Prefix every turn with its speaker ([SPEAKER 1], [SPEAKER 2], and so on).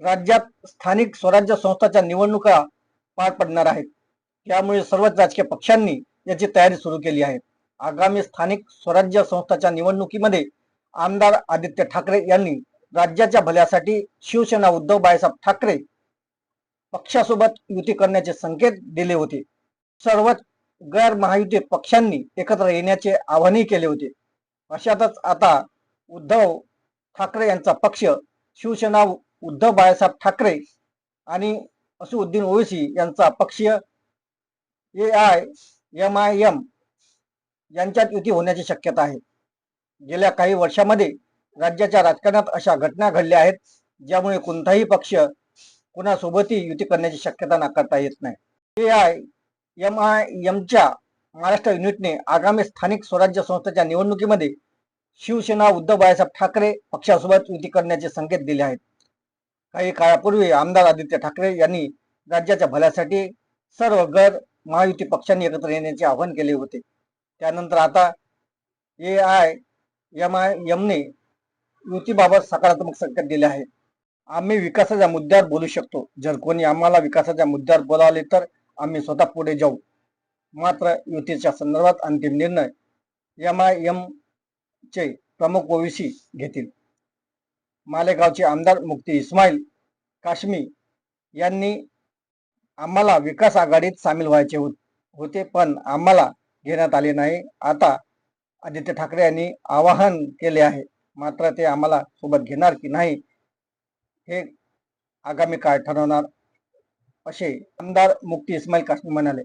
[SPEAKER 1] राज्यात स्थानिक स्वराज्य संस्थाच्या निवडणुका पार पडणार आहेत. त्यामुळे सर्वच राजकीय पक्षांनी याची तयारी सुरू केली आहे. आगामी स्थानिक स्वराज्य संस्थाच्या निवडणुकीमध्ये आमदार आदित्य ठाकरे यांनी राज्याच्या भल्यासाठी शिवसेना उद्धव बाळासाहेब ठाकरे पक्षासोबत युती करण्याचे संकेत दिले होते. सर्वच गैर महायुती पक्षांनी एकत्र येण्याचे आवाहनही केले होते. अशातच आता उद्धव ठाकरे यांचा पक्ष शिवसेना उद्धव बाळासाहेब ठाकरे आणि असुद्दीन ओवेसी यांचा पक्षीय A I M I M यांच्यात युती होण्याची शक्यता आहे. गेल्या काही वर्षामध्ये राज्याच्या राजकारणात अशा घटना घडल्या आहेत ज्यामुळे कोणताही पक्ष कुणासोबतही युती करण्याची शक्यता नाकारता येत नाही. ए आय एम आय एमच्या महाराष्ट्र युनिटने आगामी स्थानिक स्वराज्य संस्थेच्या निवडणुकीमध्ये शिवसेना उद्धव बाळासाहेब ठाकरे पक्षासोबत युती करण्याचे संकेत दिले आहेत. काही काळापूर्वी आमदार आदित्य ठाकरे यांनी राज्याच्या भल्यासाठी सर्व गड महायुती पक्षांनी एकत्र येण्याचे आवाहन केले होते. त्यानंतर आता ए आय एम आय एमने युतीबाबत सकारात्मक संकेत दिले आहे आम्ही विकासाच्या मुद्द्यावर बोलू शकतो. जर कोणी आम्हाला विकासाच्या मुद्द्यावर बोलावले तर आम्ही स्वतः पुढे जाऊ. मात्र युतीच्या संदर्भात अंतिम निर्णय एम आय एम चे प्रमुख ओवीसी घेतील. मालेगावचे आमदार मुक्ती इस्माईल काश्मी यांनी आम्हाला विकास आघाडीत सामील व्हायचे होते पण आम्हाला घेण्यात आले नाही. आता आदित्य ठाकरे यांनी आवाहन केले आहे मात्र ते आम्हाला सोबत घेणार की नाही हे आगामी काळ ठरवणार असे आमदार मुक्ती इस्माईल काश्मी म्हणाले.